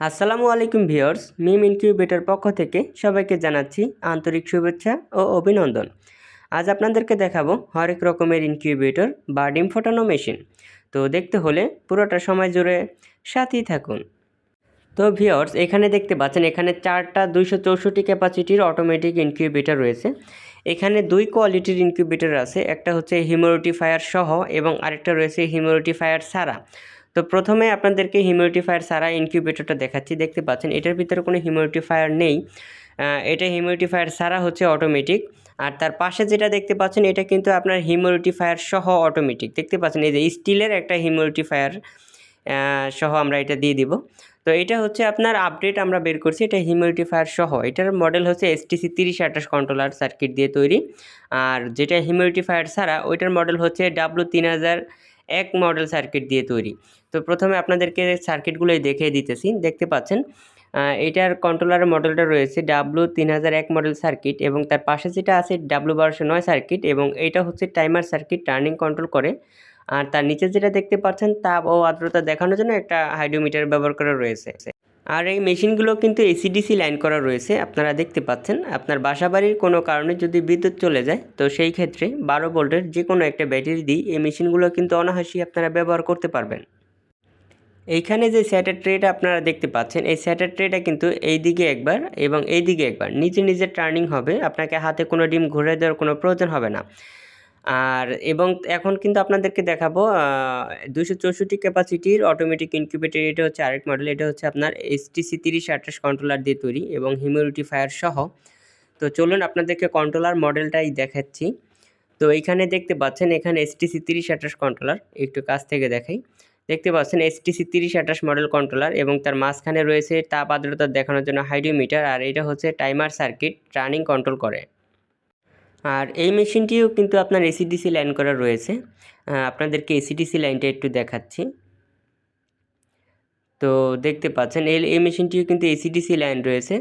আসসালামু আলাইকুম ভিউয়ার্স, মিম ইনকিউবেটর পক্ষ থেকে সবাইকে জানাচ্ছি আন্তরিক শুভেচ্ছা ও অভিনন্দন। আজ আপনাদেরকে দেখাবো হরেক রকমের ইনকিউবেটর বা ডিম ফোটানো মেশিন। তো দেখতে হলে পুরোটা সময় জুড়ে সাথেই থাকুন। তো ভিওর্স এখানে দেখতে পাচ্ছেন, এখানে চারটা দুইশো চৌষট্টি ক্যাপাসিটির অটোমেটিক ইনকিউবেটর রয়েছে। এখানে দুই কোয়ালিটির ইনকিউবেটর আছে, একটা হচ্ছে হিউমিডিফায়ার সহ এবং আরেকটা রয়েছে হিউমিডিফায়ার ছাড়া। তো প্রথমে আপনাদেরকে হিউমিডিফায়ার সারা ইনকিউবেটরটা দেখাচ্ছি, দেখতে পাচ্ছেন। এটার ভিতরে কোনো হিউমিডিফায়ার নেই। এটা হিউমিডিফায়ার সারা হচ্ছে অটোমেটিক। আর তার পাশে যেটা দেখতে পাচ্ছেন, এটা কিন্তু আপনার হিউমিডিফায়ার সহ অটোমেটিক। দেখতে পাচ্ছেন, এই যে স্টিলের একটা হিউমিডিফায়ার সহ আমরা এটা দিয়ে দিব। তো এটা হচ্ছে আপনার আপডেট আমরা বের করছি, এটা হিউমিডিফায়ার সহ। এটার মডেল হচ্ছে এসটিসি তিরিশ আঠাশ কন্ট্রোলার সার্কিট দিয়ে তৈরি। আর যেটা হিউমিডিফায়ার ছাড়া ওইটার মডেল হচ্ছে ডাব্লু তিন হাজার এক মডেল সার্কিট দিয়ে তৈরি। তো প্রথমে আপনাদেরকে সার্কিটগুলোই দেখিয়ে দিতেছি। দেখতে পাচ্ছেন এটার কন্ট্রোলারের মডেলটা রয়েছে ডাব্লু তিন হাজার এক মডেল সার্কিট এবং তার পাশে যেটা আছে ডাব্লু বারোশো নয় সার্কিট এবং এটা হচ্ছে টাইমার সার্কিট টার্নিং কন্ট্রোল করে। আর তার নিচে যেটা দেখতে পাচ্ছেন তাপ ও আর্দ্রতা দেখানোর জন্য একটা হাইড্রোমিটার ব্যবহার করা রয়েছে। আর এই মেশিনগুলো কিন্তু এসিডিসি লাইন করা রয়েছে, আপনারা দেখতে পাচ্ছেন। আপনার বাসাবাড়ির কোনো কারণে যদি বিদ্যুৎ চলে যায়, তো সেই ক্ষেত্রে বারো ভোল্টের যে কোনো একটা ব্যাটারি দিয়ে এই মেশিনগুলো কিন্তু অনাহাসি আপনারা ব্যবহার করতে পারবেন। এইখানে যে স্যাটার ট্রেটা আপনারা দেখতে পাচ্ছেন, এই স্যাটার ট্রেটা কিন্তু এই দিকে একবার এবং এই দিকে একবার নিজে নিজে টার্নিং হবে, আপনাকে হাতে কোনো ডিম ঘুরে দেওয়ার কোনো প্রয়োজন হবে না। আর এবং এখন কিন্তু আপনাদেরকে দেখাবো দুশো চৌষট্টি ক্যাপাসিটির অটোমেটিক ইনকিউবেটর এটা হচ্ছে আরেক মডেল এটা হচ্ছে আপনার এসটিসি তিরিশ আঠাশ কন্ট্রোলার দিয়ে তৈরি এবং হিউমিডিফায়ার সহ। তো চলুন আপনাদেরকে কন্ট্রোলার মডেলটাই দেখাচ্ছি। তো এইখানে দেখতে পাচ্ছেন, এখানে এসটিসি তিরিশ আঠাশ কন্ট্রোলার একটু কাছ থেকে দেখাই। দেখতে পাচ্ছেন এসটিসি তিরিশ আঠাশ মডেল কন্ট্রোলার এবং তার মাঝখানে রয়েছে তাপ আর্দ্রতা দেখানোর জন্য হাইড্রোমিটার আর এটা হচ্ছে টাইমার সার্কিট রানিং কন্ট্রোল করে। আর এই মেশিনটিও কিন্তু আপনার এসিডিসি লাইন করা রয়েছে। আপনাদেরকে এসিডিসি লাইনটা একটু দেখাচ্ছি। তো দেখতে পাচ্ছেন, এই এই মেশিনটিও কিন্তু এসিডিসি লাইন রয়েছে।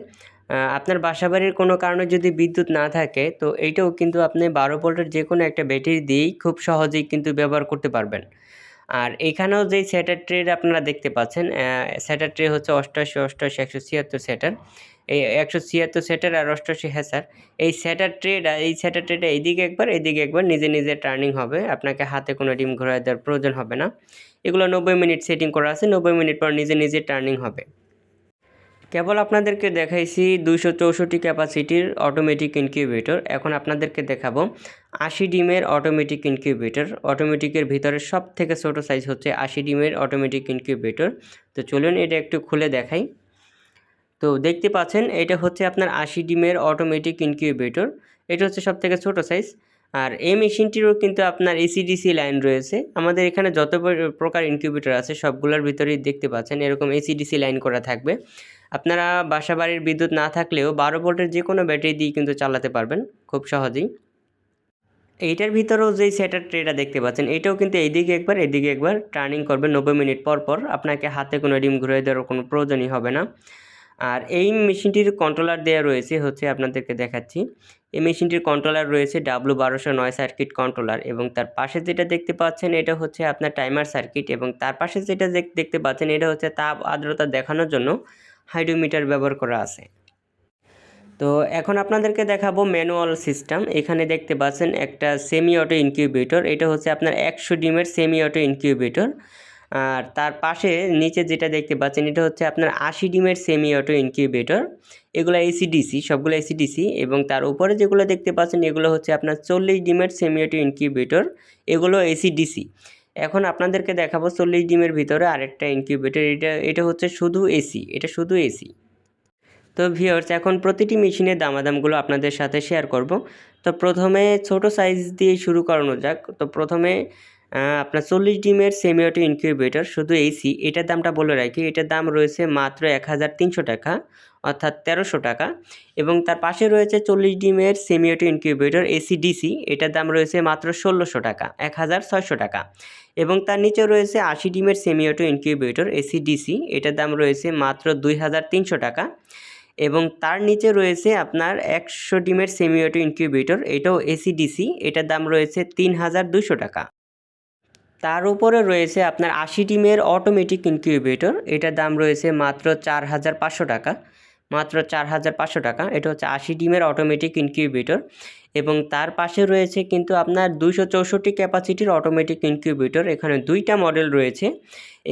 আপনার বাসাবাড়ির কোনো কারণে যদি বিদ্যুৎ না থাকে, তো এইটাও কিন্তু আপনি বারো ভোল্টের যে কোনো একটা ব্যাটারি দিয়েই খুব সহজেই কিন্তু ব্যবহার করতে পারবেন। আর এখানেও যেই স্যাটার ট্রে আপনারা দেখতে পাচ্ছেন স্যাটার ট্রে হচ্ছে অষ্টআশি অষ্টআশি একশো ছিয়াত্তর স্যাটার এই একশো ছিয়াত্তর সেটার আর অষ্টআশি হ্যাসার এই স্যাটার ট্রেটা এই স্যাটার ট্রেটা এইদিকে একবার এইদিকে একবার নিজে নিজে টার্নিং হবে। আপনাকে হাতে কোনো ডিম ঘোরা দেওয়ার প্রয়োজন হবে না। এগুলো নব্বই মিনিট সেটিং করা আছে, নব্বই মিনিট পর নিজে নিজে টার্নিং হবে। কেবল আপনাদেরকে দেখাইছি দুইশো চৌষট্টি ক্যাপাসিটির অটোমেটিক ইনকিউবেটর এখন আপনাদেরকে দেখাবো আশি ডিমের অটোমেটিক ইনকিউবেটর অটোমেটিকের ভিতরে সব থেকে ছোটো সাইজ হচ্ছে আশি ডিমের অটোমেটিক ইনকিউবেটর তো চলুন এটা একটু খুলে দেখাই। তো দেখতে পাচ্ছেন এটা হচ্ছে আপনার আশি ডিমের অটোমেটিক ইনকিউবেটর এটা হচ্ছে সব থেকে ছোটো সাইজ আর এই মেশিনটিরও কিন্তু আপনার এসিডিসি লাইন রয়েছে। আমাদের এখানে যত প্রকার ইনকিউবেটর আছে, সবগুলোর ভিতরেই দেখতে পাচ্ছেন এরকম এসিডিসি লাইন করা থাকবে। আপনারা বাসা বাড়ির বিদ্যুৎ না থাকলেও বারো ভোল্টের যে কোনো ব্যাটারি দিয়ে কিন্তু চালাতে পারবেন খুব সহজেই। এইটার ভিতরেও যেই সেটার ট্রেটা দেখতে পাচ্ছেন, এটাও কিন্তু এইদিকে একবার, এদিকে একবার টার্নিং করবে নব্বই মিনিট পর পর। আপনাকে হাতে কোনো ডিম ঘুরে দেওয়ার কোনো প্রয়োজনই হবে না। আর এই মেশিনটির কন্ট্রোলার দেওয়া রয়েছে হচ্ছে আপনাদেরকে দেখাচ্ছি। এই মেশিনটির কন্ট্রোলার রয়েছে ডাব্লু বারোশো নয় সার্কিট কন্ট্রোলার এবং তার পাশে যেটা দেখতে পাচ্ছেন এটা হচ্ছে আপনার টাইমার সার্কিট এবং তার পাশে যেটা দেখ- দেখতে পাচ্ছেন এটা হচ্ছে তাপ আর্দ্রতা দেখানোর জন্য হাইড্রোমিটার ব্যবহার করা আছে। তো এখন আপনাদেরকে দেখাবো ম্যানুয়াল সিস্টেম এখানে দেখতে পাচ্ছেন একটা সেমি অটো ইনকিউবেটর এটা হচ্ছে আপনার একশো ডিমের সেমি অটো ইনকিউবেটর আর তার পাশে নিচে যেটা দেখতে পাচ্ছেন, এটা হচ্ছে আপনার আশি ডিমের সেমি অটো ইনকিউবেটর এগুলো এসিডিসি সবগুলো এসিডিসি এবং তার উপরে যেগুলো দেখতে পাচ্ছেন, এগুলো হচ্ছে আপনার চল্লিশ ডিমের সেমি অটো ইনকিউবেটর এগুলো এসিডিসি এখন আপনাদেরকে দেখাবো চল্লিশ ডিমের ভিতরে আরেকটা ইনকিউবেটর এটা এটা হচ্ছে শুধু এসি এটা শুধু এসি তো ভিওর্স এখন প্রতিটি মেশিনের দামাদামগুলো আপনাদের সাথে শেয়ার করব। তো প্রথমে ছোট সাইজ দিয়ে শুরু করানো যাক। তো প্রথমে আপনার চল্লিশ ডিমের সেমিওটো ইনকিউবেটর শুধু এসি এটার দামটা বলে রাখি। এটার দাম রয়েছে মাত্র এক হাজার তিনশো টাকা, অর্থাৎ তেরোশো টাকা। এবং তার পাশে রয়েছে চল্লিশ ডিমের সেমিওটো ইনকিউবেটর এসি ডিসি এটার দাম রয়েছে মাত্র ষোলোশো টাকা এক হাজার ছয়শো টাকা। এবং তার নিচে রয়েছে আশি ডিমের সেমিওটো ইনকিউবেটর এসি ডিসি এটার দাম রয়েছে মাত্র দুই হাজার তিনশো টাকা। এবং তার নিচে রয়েছে আপনার একশো ডিমের সেমিওটো ইনকিউবেটর এটাও এসিডিসি এটার দাম রয়েছে তিন হাজার দুশো টাকা। তার উপরে রয়েছে আপনার আশি ডিমের অটোমেটিক ইনকিউবেটর এটার দাম রয়েছে মাত্র চার হাজার পাঁচশো টাকা, মাত্র চার হাজার পাঁচশো টাকা, এটা হচ্ছে আশি ডিমের অটোমেটিক ইনকিউবেটর এবং তার পাশে রয়েছে কিন্তু আপনার দুশো চৌষট্টি ক্যাপাসিটির অটোমেটিক ইনকিউবেটর এখানে দুইটা মডেল রয়েছে।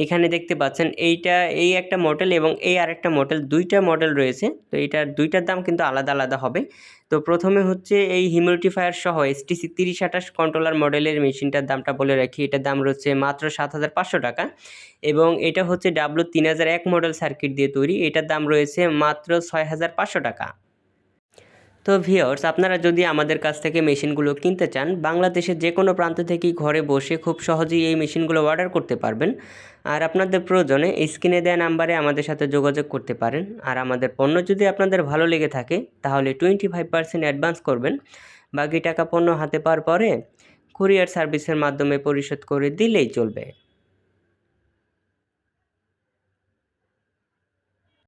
এখানে দেখতে পাচ্ছেন এইটা, এই একটা মডেল এবং এই আরেকটা মডেল দুইটা মডেল রয়েছে। তো এইটার দুইটার দাম কিন্তু আলাদা আলাদা হবে। তো প্রথমে হচ্ছে এই হিউমিডিফায়ার সহ এসটিসি তিরিশ আঠাশ কন্ট্রোলার মডেলের মেশিনটার দামটা বলে রাখি। এটার দাম রয়েছে মাত্র সাত হাজার পাঁচশো টাকা এবং এটা হচ্ছে ডাব্লু তিন হাজার এক মডেল সার্কিট দিয়ে তৈরি। এটার দাম রয়েছে মাত্র ছয় হাজার পাঁচশো টাকা। তো ভিওর্স আপনারা যদি আমাদের কাছ থেকে মেশিনগুলো কিনতে চান, বাংলাদেশের যে কোনো প্রান্ত থেকেই ঘরে বসে খুব সহজেই এই মেশিনগুলো অর্ডার করতে পারবেন। আর আপনাদের প্রয়োজনে স্ক্রিনে দেওয়া নাম্বারে আমাদের সাথে যোগাযোগ করতে পারেন। আর আমাদের পণ্য যদি আপনাদের ভালো লেগে থাকে, তাহলে টোয়েন্টি ফাইভ পার্সেন্ট অ্যাডভান্স করবেন। বাকি টাকা পণ্য হাতে পাওয়ার পরে কুরিয়ার সার্ভিসের মাধ্যমে পরিশোধ করে দিলেই চলবে।